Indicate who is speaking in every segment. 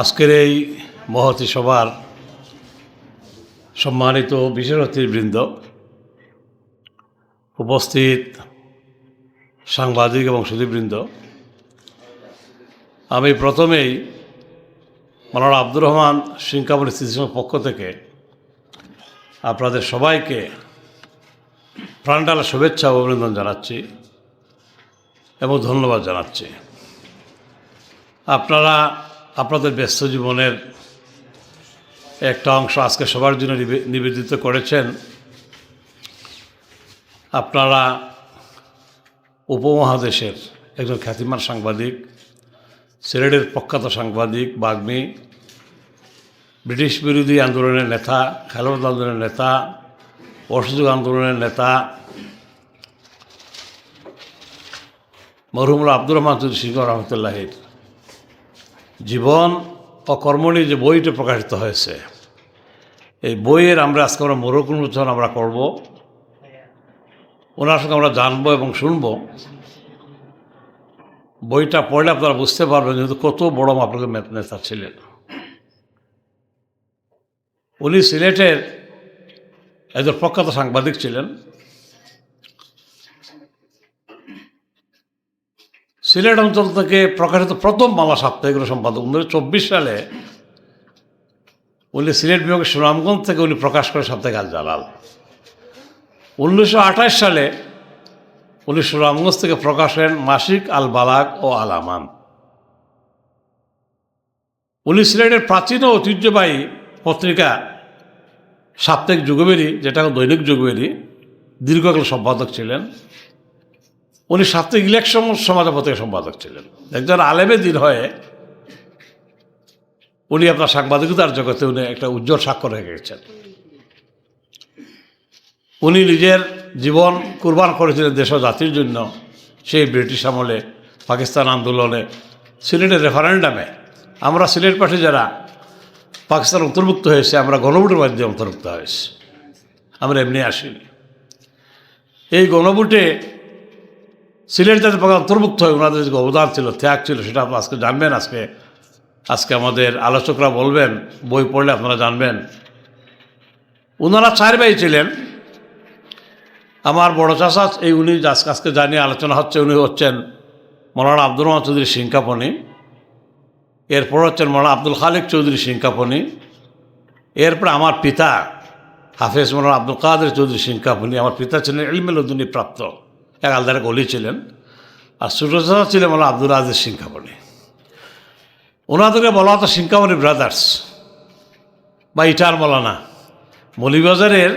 Speaker 1: আজকের এই মহতী সভার সম্মানিত বিশেষ অতিথিবৃন্দ, উপস্থিত সাংবাদিক এবং সুধীবৃন্দ, আমি প্রথমেই মালানা আব্দুর রহমান সিংকামুল ইনস্টিটিউশনের পক্ষ থেকে আপনাদের সবাইকে প্রাণডালা শুভেচ্ছা অভিনন্দন জানাচ্ছি এবং ধন্যবাদ জানাচ্ছি। আপনারা আপনাদের ব্যস্ত জীবনের একটা অংশ আজকে সবার জন্য নিবে- নিবেদিত করেছেন। আপনারা উপমহাদেশের একজন খ্যাতিমান সাংবাদিক, সিলেটের প্রখ্যাত সাংবাদিক, বাগ্মী, ব্রিটিশ বিরোধী আন্দোলনের নেতা, খেলোয়াড় আন্দোলনের নেতা, অসহযোগ আন্দোলনের নেতা মরহুমুল্লাহ আব্দুর রহমান সিংহ রহমতুল্লাহির। জীবন ও কর্ম যে বইটি প্রকাশিত হয়েছে, এই বইয়ের আমরা আজকে আমরা মোরক উন্মোচন আমরা করব। ওনার সঙ্গে আমরা জানব এবং শুনব। বইটা পড়লে আপনারা বুঝতে পারবেন যেহেতু কত বড় মাপের নেতা ছিলেন। উনি সিলেটের একজন প্রখ্যাত সাংবাদিক ছিলেন। সিলেট অঞ্চল থেকে প্রকাশিত প্রথম বাংলা সাপ্তাহিক সম্পাদক উনিশশো চব্বিশ সালে উনি সিলেট বিভাগের সুনামগঞ্জ থেকে উনি প্রকাশ করে সাপ্তাহিক আল জালাল। উনিশশো আঠাশ সালে উনি সুনামগঞ্জ থেকে প্রকাশ করেন মাসিক আল বালাক ও আল আমান। উনি সিলেটের প্রাচীন ও ঐতিহ্যবাহী পত্রিকা সাপ্তাহিক যুগবেরী যেটা দৈনিক যুগবেরী দীর্ঘকাল সম্পাদক ছিলেন। উনি সাপ্তাহিক ইলেকশন সমাজ পত্রিকা সম্পাদক ছিলেন। একজন আলেমে দিন হয়ে উনি আপনার সাংবাদিকতার জগতে উনি একটা উজ্জ্বল স্বাক্ষর রেখে গেছেন। উনি নিজের জীবন কুরবান করেছিলেন দেশ জাতির জন্য, সেই ব্রিটিশ আমলে পাকিস্তান আন্দোলনে, সিলেটের রেফারেন্ডামে। আমরা সিলেট পাঠে যারা পাকিস্তান অন্তর্ভুক্ত হয়েছে, আমরা গণভোটের মাধ্যমে অন্তর্ভুক্ত হয়েছি। আমরা এমনি আসিনি। এই গণভোটে সিলেট যাতে অন্তর্ভুক্ত হয় ওনাদের যে অবদান ছিল, ত্যাগ ছিল, সেটা আজকে জানবেন। আজকে আজকে আমাদের আলোচকরা বলবেন, বই পড়লে আপনারা জানবেন। ওনারা চার ভাই ছিলেন। আমার বড় চাষা এই উনি আজকে আজকে জানিয়ে আলোচনা হচ্ছে, উনি হচ্ছেন মৌলানা আব্দুর রহমান চৌধুরী সিংকাপনি এরপর হচ্ছেন মৌলানা আব্দুল খালিক চৌধুরী সিংকাপনি এরপর আমার পিতা, হাফেজ মৌলানা আব্দুল কাদের চৌধুরী সিংকাপনি আমার পিতা ছিলেন ইলমেল উদ্দিনী প্রাপ্ত। এক আলদারে গলি ছিলেন আর ছোটো ছিলেন মৌলানা আব্দুল আজিজ সিংকাপনি ওনাদেরকে বলা হতো সিংকামণি ব্রাদার্স। বা ইটার মলানা মৌলিবাজারের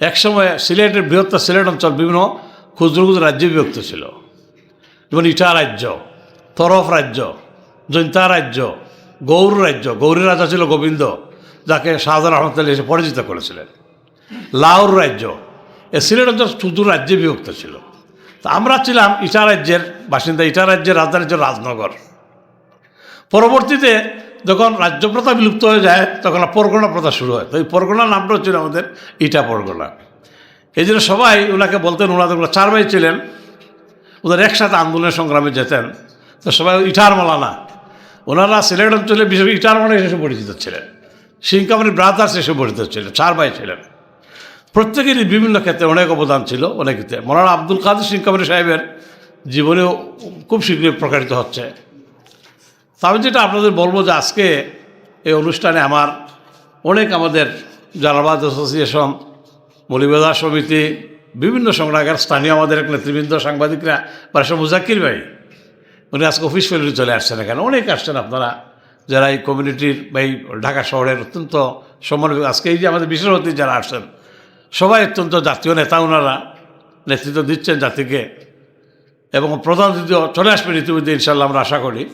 Speaker 1: একসময় সিলেটের বৃহত্তর সিলেট অঞ্চল বিভিন্ন ক্ষুদ্র ক্ষুদ্র রাজ্যে বিভক্ত ছিল। যেমন ইটা রাজ্য, তরফ রাজ্য, জৈন্তা রাজ্য, গৌর রাজ্য। গৌরী রাজা ছিল গোবিন্দ, যাকে শাহজাহান রহমতুল্লাহ এসে পরিচিত করেছিলেন। লাউর রাজ্য, এ সিলেট অঞ্চল ক্ষুদ্র রাজ্যে বিভক্ত ছিল। তা আমরা ছিলাম ইটা রাজ্যের বাসিন্দা, ইটা রাজ্যের রাজধানী ছিল রাজনগর। পরবর্তীতে যখন রাজ্য প্রথা বিলুপ্ত হয়ে যায়, তখন পরগনা প্রথা শুরু হয়। তো এই পরগনা নামটা ছিল আমাদের ইটা পরগনা। এই জন্য সবাই ওনাকে বলতেন ওনাদের চার ভাই ছিলেন ওদের একসাথে আন্দোলনের সংগ্রামে যেতেন। তো সবাই ইটার মালানা ওনারা সিলেট অঞ্চলে বিশেষ ইটার মালা এসে পরিচিত ছিলেন। সিংকামানি ব্রাদার্স এসে পরিচিত ছিলেন চার ভাই ছিলেন। প্রত্যেকেরই বিভিন্ন ক্ষেত্রে অনেক অবদান ছিল, অনেক ক্ষেত্রে। মৌলানা আব্দুল কাদের সিং সিংকামানি সাহেবের জীবনেও খুব শীঘ্রই প্রকাশিত হচ্ছে। তা আমি যেটা আপনাদের বলব যে আজকে এই অনুষ্ঠানে আমার অনেক আমাদের জালাবাদ অ্যাসোসিয়েশন, মৌলিবাজার সমিতি, বিভিন্ন সংগ্রামের স্থানীয় আমাদের এক নেতৃবৃন্দ, সাংবাদিকরা বারাসা মুজাক্কির ভাই, উনি আজকে অফিস ফেলে চলে আসছেন এখানে। অনেক আসছেন আপনারা, যারা এই কমিউনিটির বা এই ঢাকা শহরের অত্যন্ত সম্মান আজকে এই যে আমাদের বিশেষ অতিথি যারা আসছেন সবাই অত্যন্ত জাতীয় নেতা ওনারা নেতৃত্ব দিচ্ছেন জাতিকে। এবং প্রধান দ্বিতীয় চলে আসবেন ইতিমধ্যে ইনশাল্লাহ আমরা আশা করি।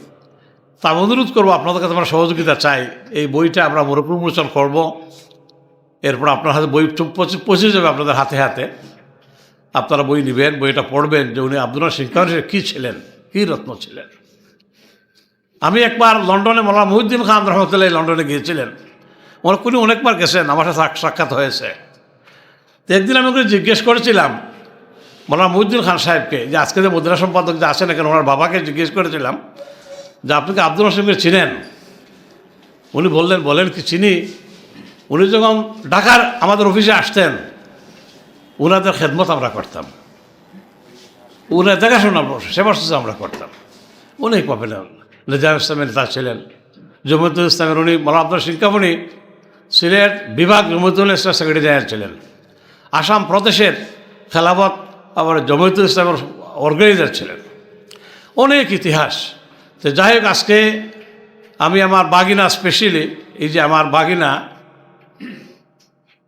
Speaker 1: তা অনুরোধ করব, আপনাদের কাছে আমরা সহযোগিতা চাই। এই বইটা আমরা মরুপ্রমোচন করব। এরপর আপনার হাতে বই পৌঁছে যাবে আপনাদের হাতে হাতে। আপনারা বই নেবেন, বইটা পড়বেন যে উনি আব্দুল সিংহ কী ছিলেন, কী রত্ন ছিলেন। আমি একবার লন্ডনে মোলা মহিউদ্দিন খান রহমতুল্লাহ লন্ডনে গিয়েছিলেন। ওরা উনি অনেকবার গেছেন, আমার সাথে সাক- সাক্ষাৎ হয়েছে। একদিন আমি ওকে জিজ্ঞেস করেছিলাম মোলা মহিউদ্দিন খান সাহেবকে, যে আজকে যে মুদ্রা সম্পাদক যে আছেন এখানে ওনার বাবাকে জিজ্ঞেস করেছিলাম যে আপনি কি আব্দুল হাসিমকে চিনেন? উনি বললেন, বলেন কি চিনি। উনি যখন ঢাকার আমাদের অফিসে আসতেন ওনাদের খেদমত আমরা করতাম। উনি দেখাশোনা সেবা শুশ্রূষা আমরা করতাম। অনেক পাবেন নিজাম ইসলামের নেতা ছিলেন, জমিয়তুল ইসলামের উনি মোলা আব্দুল সিংকামণি সিলেট বিভাগ জমিয়তুল ইসলাম সেক্রেটারি জেনারেল ছিলেন। আসাম প্রদেশের খেলাফত আবার জমিয়তুল ইসলামের অর্গানাইজার ছিলেন। অনেক ইতিহাস। তো যাই হোক, আজকে আমি আমার বাগিনা স্পেশালি এই যে আমার বাগিনা,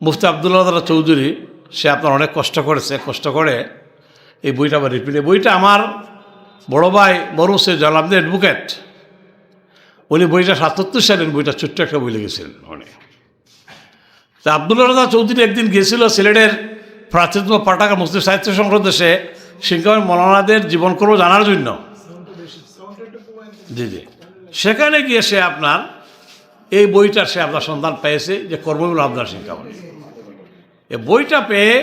Speaker 1: মুফতি আবদুল্লাহ চৌধুরী, সে আপনার অনেক কষ্ট করেছে, কষ্ট করে এই বইটা আবার রিপিট বইটা আমার বড় ভাই বড় সে জলামদের অ্যাডভোকেট উনি বইটা সাতাত্তর সালের বইটা ছোট্ট একটা বই লিখেছিলেন উনি। তা আবদুল্লাহ রাজা চৌধুরী একদিন গিয়েছিল সিলেটের প্রাচীনতম পাটাকা মুসলিম সাহিত্য সংগ্রহ দেশে সিংকামের মৌলানাদের জীবনকর্ম জানার জন্য। জি জি। সেখানে গিয়ে সে আপনার এই বইটা সে আপনার সন্ধান পেয়েছে যে কর্মবিল আবদার সিংকামণি এই বইটা পেয়ে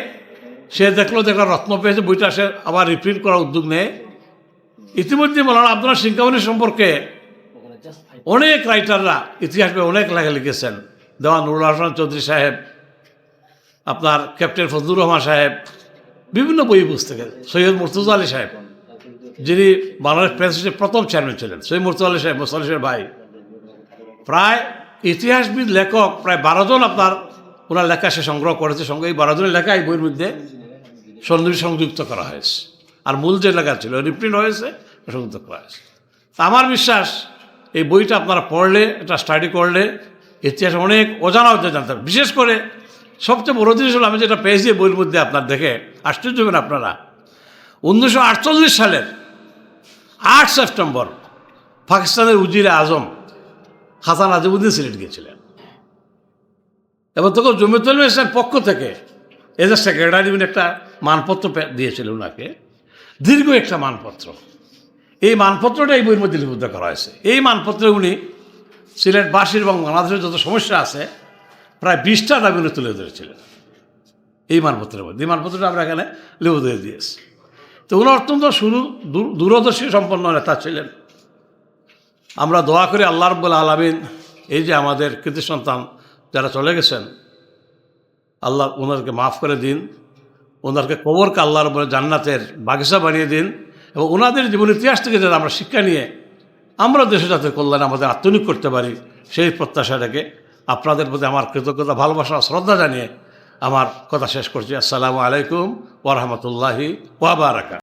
Speaker 1: সে দেখল দেখল রত্ন পেয়েছে, বইটা সে আবার রিপ্রিন্ট করার উদ্যোগ নেয়। ইতিমধ্যে মৌলানা আব্দুল সিংকামণি সম্পর্কে অনেক রাইটাররা ইতিহাস অনেক লেখা লিখেছেন। দেওয়ান নুরুল হাসান চৌধুরী সাহেব, আপনার ক্যাপ্টেন ফজলুর রহমান সাহেব, বিভিন্ন বই পুস্তকে, সৈয়দ মুর্তুজা আলী সাহেব, যিনি বাংলাদেশ প্রেসিডেন্টের প্রথম চেয়ারম্যান ছিলেন, সৈয়দ মুর্তুজা আলী সাহেব মোসালিসের ভাই। প্রায় ইতিহাসবিদ, লেখক, প্রায় বারো জন আপনার ওনার লেখা সে সংগ্রহ করেছে, সঙ্গে এই বারো জনের লেখা এই বইয়ের মধ্যে সন্নিবেশ সংযুক্ত করা হয়েছে। আর মূল যে লেখা ছিল, রিপ্রিন্ট হয়েছে, সংযুক্ত করা হয়েছে। তা আমার বিশ্বাস, এই বইটা আপনারা পড়লে, এটা স্টাডি করলে ইতিহাস অনেক অজানা হতে জানতে হবে। বিশেষ করে সবচেয়ে বড় জিনিস হলো আমি যেটা পেয়েছি বইয়ের মধ্যে আপনার দেখে, আশ্চর্য হবেন আপনারা। উনিশশো আটচল্লিশ সালের আট সেপ্টেম্বর পাকিস্তানের উজিরে আজম হাসান আজিমুদ্দিন সিলেট গিয়েছিলেন। এবং তখন জমিতুল ইসলাম পক্ষ থেকে। এজ এ সেক্রেটারি একটা মানপত্র দিয়েছিল ওনাকে দীর্ঘ একটা মানপত্র। এই মানপত্রটা এই বইয়ের মধ্যে লিপিবদ্ধ করা হয়েছে। এই মানপত্রে উনি সিলেটবাসীর এবং বাংলাদেশের যত সমস্যা আছে, প্রায় বিশটা দাবি উনি তুলে ধরেছিলেন। এই মানপত্রের মধ্যে। এই মানপত্রটা আমরা এখানে লেবু করে দিয়েছি। তো উনি অত্যন্ত শুরু দূরদর্শী সম্পন্ন নেতা ছিলেন। আমরা দোয়া করি আল্লাহ রব্বুল আলমিন, এই যে আমাদের কৃতি সন্তান যারা চলে গেছেন, আল্লাহ ওনাদেরকে মাফ করে দিন, ওনাদেরকে কবরকে আল্লাহ রব্বুল জান্নাতের বাগিচা বানিয়ে দিন, এবং ওনাদের জীবন ইতিহাস থেকে যারা আমরা শিক্ষা নিয়ে আমরা দেশে যাতে কল্যাণ আমাদের আত্মনিক করতে পারি, সেই প্রত্যাশাটাকে আপনাদের প্রতি আমার কৃতজ্ঞতা, ভালোবাসা, শ্রদ্ধা জানিয়ে আমার কথা শেষ করছি। আসসালামু আলাইকুম ওরহমতুল্লাহি ওয়াবারাকা